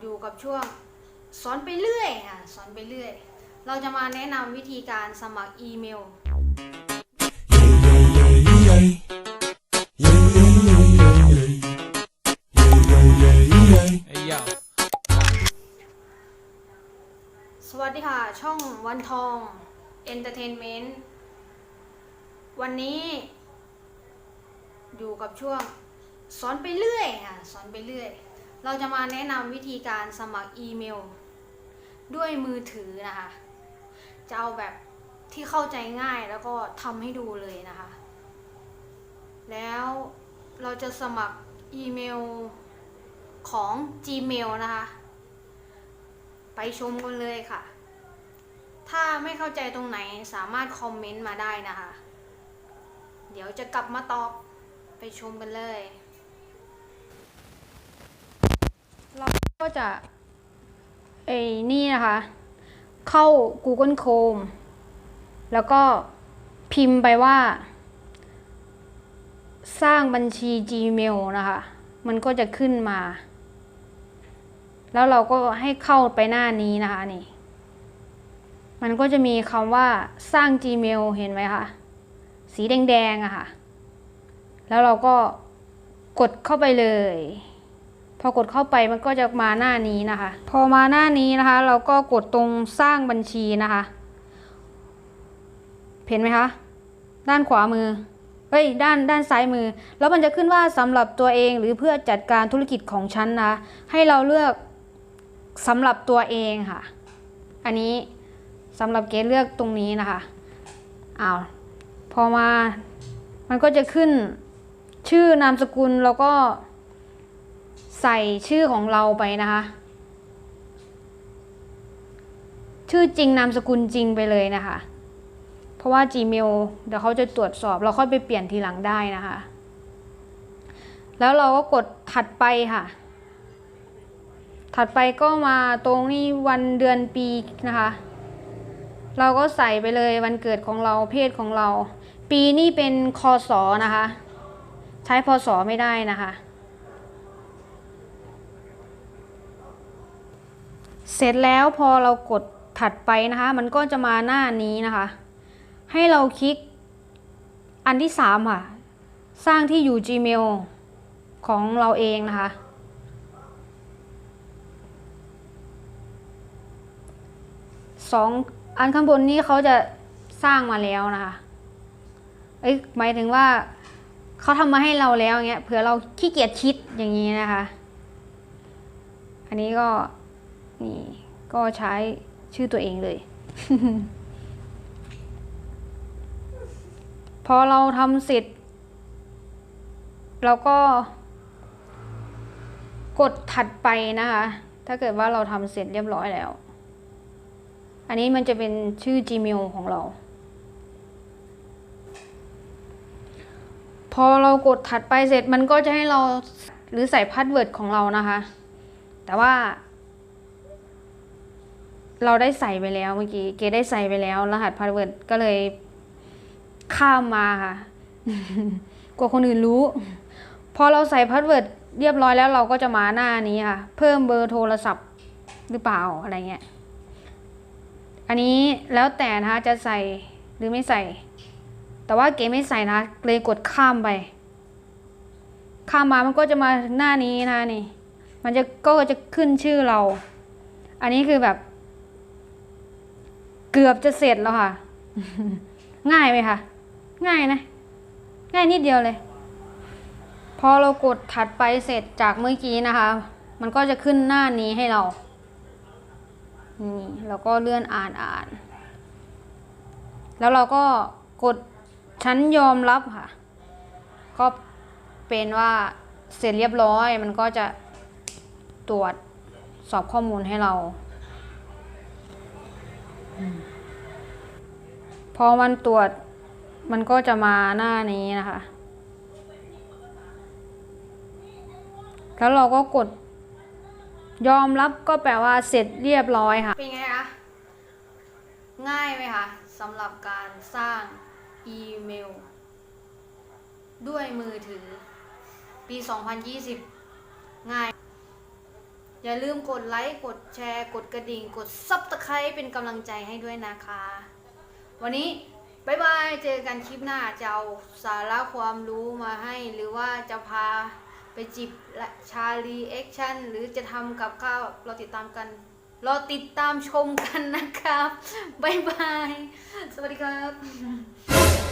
อยู่กับช่วงสอนไปเรื่อยค่ะสอนไปเรื่อย เราจะมาแนะนำวิธีการสมัครอีเมล สวัสดีค่ะ ช่องวันทองเอนเตอร์เทนเมนต์วันนี้อยู่กับช่วงสอนไปเรื่อยค่ะสอนไปเรื่อย เราจะมาแนะนำวิธีการสมัครอีเมล ด้วยมือถือนะคะ จะเอาแบบที่เข้าใจง่ายแล้วก็ทำให้ดูเลยนะคะ แล้วเราจะสมัครอีเมลของ Gmail นะคะ ไปชมกันเลยค่ะ ถ้าไม่เข้าใจตรงไหนสามารถคอมเมนต์มาได้นะคะ เดี๋ยวจะกลับมาตอบไปชมกันเลย ก็จะไอ้นี่นะคะ เข้า Google Chrome แล้วก็พิมพ์ไปว่า สร้างบัญชี Gmail นะคะ มันก็จะขึ้นมา แล้วเราก็ให้เข้าไปหน้านี้นะคะนี่ มันก็จะมีคำว่าสร้าง Gmail เห็นไหมคะ สีแดงๆอะค่ะ แล้วเราก็กดเข้าไปเลย พอกดเข้าไปมันก็จะมาหน้านี้นะคะ พอมาหน้านี้นะคะ เราก็กดตรงสร้างบัญชีนะคะเห็นไหมคะ ด้านขวามือเอ้ยด้านด้านซ้ายมือ แล้วมันจะขึ้นว่าสำหรับตัวเองหรือเพื่อจัดการธุรกิจของฉันนะ ให้เราเลือกสำหรับตัวเองค่ะ อันนี้สำหรับเกรดเลือกตรงนี้นะคะอ้าวพอมา มันก็จะขึ้นชื่อนามสกุลแล้วก็ ใส่ชื่อของเราไปนะคะ ชื่อจริงนามสกุลจริงไปเลยนะคะ เพราะว่า Gmail เดี๋ยวเขาจะตรวจสอบ เราค่อยไปเปลี่ยนทีหลังได้นะคะ แล้วเราก็กดถัดไปค่ะ ถัดไปก็มาตรงนี้วันเดือนปีนะคะ เราก็ใส่ไปเลยวันเกิดของเราเพศของเรา ปีนี่เป็นคศนะคะ ใช้พศไม่ได้นะคะ เสร็จแล้วพอเรากดถัดไปนะคะ มันก็จะมาหน้านี้นะคะ ให้เราคลิกอันที่สามค่ะ สร้างที่อยู่ Gmail ของเราเองนะคะ สองอันข้างบนนี้เขาจะสร้างมาแล้วนะคะ เอ้ยหมายถึงว่าเขาทำมาให้เราแล้วอย่างเงี้ย เผื่อเราขี้เกียจคิดอย่างนี้นะคะ อันนี้ก็ นี่ ก็ใช้ชื่อตัวเองเลย พอเราทำเสร็จ เราก็ กดถัดไปนะคะ ถ้าเกิดว่าเราทำเสร็จเรียบร้อยแล้ว อันนี้มันจะเป็นชื่อ Gmail ของเรา พอเรากดถัดไปเสร็จมันก็จะให้เราหรือใส่พาสเวิร์ดของเรานะคะ แต่ว่า เราได้ใส่ไปแล้วเมื่อกี้เกได้ใส่ไปแล้ว รหัสพาสเวิร์ดก็เลยข้ามมาค่ะ กลัวคนอื่นรู้ พอเราใส่พาสเวิร์ดเรียบร้อยแล้วเราก็จะมาหน้านี้ค่ะ เพิ่มเบอร์โทรศัพท์หรือเปล่าอะไรเงี้ย อันนี้แล้วแต่นะคะจะใส่หรือไม่ใส่ แต่ว่าเกไม่ใส่นะเลยกดข้ามไป ข้ามมามันก็จะมาหน้านี้นะนี่ มันจะก็จะขึ้นชื่อเรา อันนี้คือแบบ กือบจะเสร็จแล้วค่ะ ง่ายไหมคะ ง่ายนะ ง่ายนิดเดียวเลย พอเรากดถัดไปเสร็จจากเมื่อกี้นะคะ มันก็จะขึ้นหน้านี้ให้เรา นี่แล้วก็เลื่อนอ่านอ่าน แล้วเราก็กดชั้นยอมรับค่ะ ก็เป็นว่าเสร็จเรียบร้อย มันก็จะตรวจสอบข้อมูลให้เรา พอมันตรวจมันก็จะมาหน้านี้นะคะ แล้วเราก็กดยอมรับก็แปลว่าเสร็จเรียบร้อยค่ะ เป็นไงคะ ง่ายไหมคะสำหรับการสร้างอีเมล ด้วยมือถือ ปี 2020 ง่าย อย่าลืมกดไลค์ กดแชร์ กดกระดิ่ง กดซับสไครต์เป็นกำลังใจให้ด้วยนะคะ วันนี้บายบาย เจอกันคลิปหน้าจะเอาสาระความรู้มาให้ หรือว่าจะพาไปจิบชาลีแอคชั่น หรือจะทำกับข้าวเราติดตามกัน รอติดตามชมกันนะครับบายบาย สวัสดีครับ